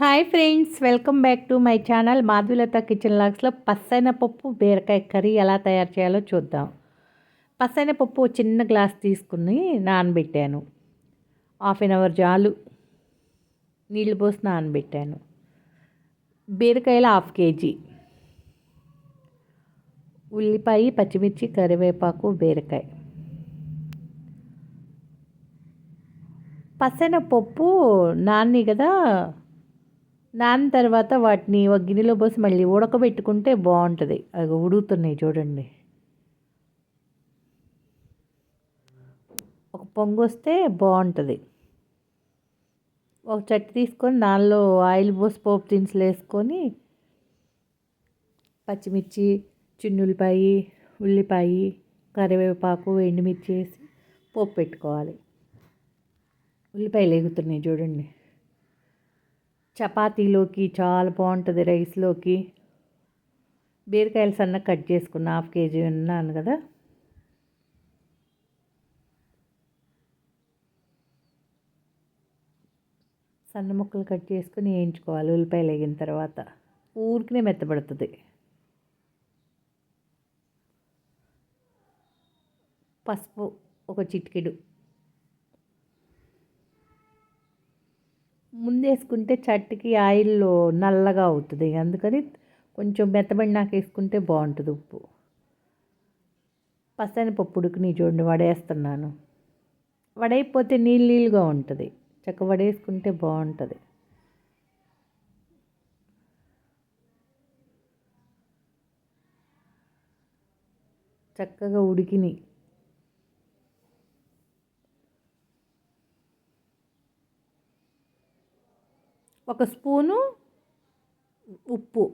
Hi friends welcome back to my channel Madhulatha kitchen లాగ్స్లో పచ్చైన పప్పు బీరకాయ కర్రీ ఎలా తయారు చేయాలో చూద్దాం. పచ్చైన పప్పు చిన్న గ్లాస్ తీసుకుని నానబెట్టాను. హాఫ్ అన్ అవర్ జాలు నీళ్ళు పోసి నానబెట్టాను. బీరకాయలు హాఫ్ కేజీ. ఉల్లిపాయ పచ్చిమిర్చి కరివేపాకు బీరకాయ. పచ్చైన పప్పు నాన్ని కదా. నాన్న తర్వాత వాటిని ఒక గిన్నెలో పోసి మళ్ళీ ఉడకబెట్టుకుంటే బాగుంటుంది. అవి ఉడుకుతున్నాయి చూడండి. ఒక పొంగు వస్తే బాగుంటుంది. ఒక చట్టి తీసుకొని దానిలో ఆయిల్ పోసి పోపు దినుసులు వేసుకొని పచ్చిమిర్చి చిన్నుల్లిపాయ ఉల్లిపాయ కరివేపాకు ఎండుమిర్చి వేసి పోపు పెట్టుకోవాలి. ఉల్లిపాయలు ఎగుతున్నాయి చూడండి. చపాతీలోకి చాలా బాగుంటుంది రైస్లోకి. బీరకాయలు సన్న కట్ చేసుకున్న హాఫ్ కేజీ ఉన్నాను కదా. సన్న ముక్కలు కట్ చేసుకుని వేయించుకోవాలి ఉల్లిపాయలు వేగిన తర్వాత. ఊరికినే మెత్తబడుతుంది. పసుపు ఒక చిటికెడు. ముందేసుకుంటే చట్టికి ఆయిల్లో నల్లగా అవుతుంది. అందుకని కొంచెం మెత్తబడినాక వేసుకుంటే బాగుంటుంది ఉప్పు. పసనపప్పు ఉడికిని చూడండి వడేస్తున్నాను. వడైపోతే నీళ్ళు నీళ్ళుగా ఉంటుంది. చక్క వడేసుకుంటే బాగుంటుంది. చక్కగా ఉడికినాయి ఒక స్పూను ఉప్పు.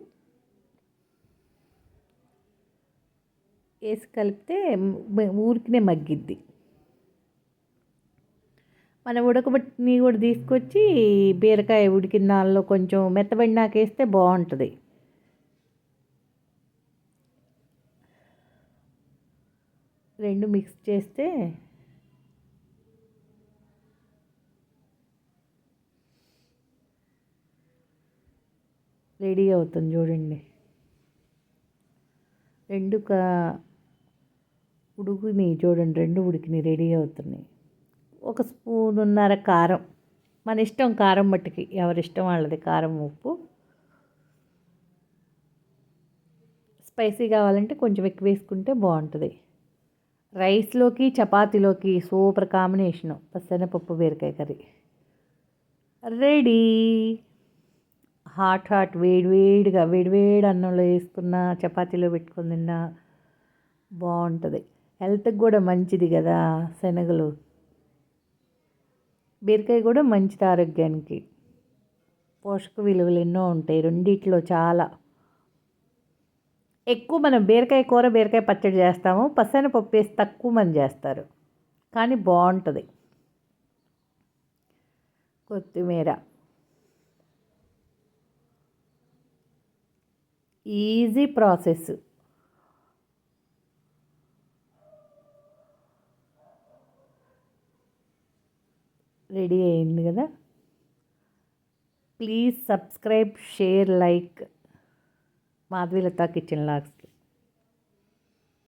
వేసి కలిపితే ఊరికినే మగ్గిద్ది. మనం ఉడకబెట్టిని కూడా తీసుకొచ్చి బీరకాయ ఉడికిన దానిలో కొంచెం మెత్తబడినాక వేస్తే బాగుంటుంది. రెండు మిక్స్ చేస్తే రెడీ అవుతుంది చూడండి. రెండు కా ఉడుకుని చూడండి రెండు ఉడికిని రెడీ అవుతున్నాయి. ఒక స్పూనున్నర కారం. మన ఇష్టం కారం మట్టికి ఎవరిష్టం వాళ్ళది కారం ఉప్పు. స్పైసీ కావాలంటే కొంచెం ఎక్కువ వేసుకుంటే బాగుంటుంది. రైస్లోకి చపాతీలోకి సూపర్ కాంబినేషను. పసనపప్పు బీరకాయ కర్రీ. రెడీ. హాట్ హాట్ వేడివేడిగా వేడివేడి అన్నంలో వేసుకున్న చపాతీలో పెట్టుకుని తిన్నా బాగుంటుంది. హెల్త్కి కూడా మంచిది కదా శనగలు. బీరకాయ కూడా మంచిది ఆరోగ్యానికి. పోషక విలువలు ఎన్నో ఉంటాయి రెండిట్లో చాలా. ఎక్కువ మనం బీరకాయ కూర బీరకాయ పచ్చడి చేస్తాము పసన పప్పు వేసి తక్కువ మంది చేస్తారు. కానీ బాగుంటుంది. కొత్తిమీర. ఈజీ ప్రాసెస్ రెడీ అయింది కదా? Please subscribe share like Madhavilatha kitchen logs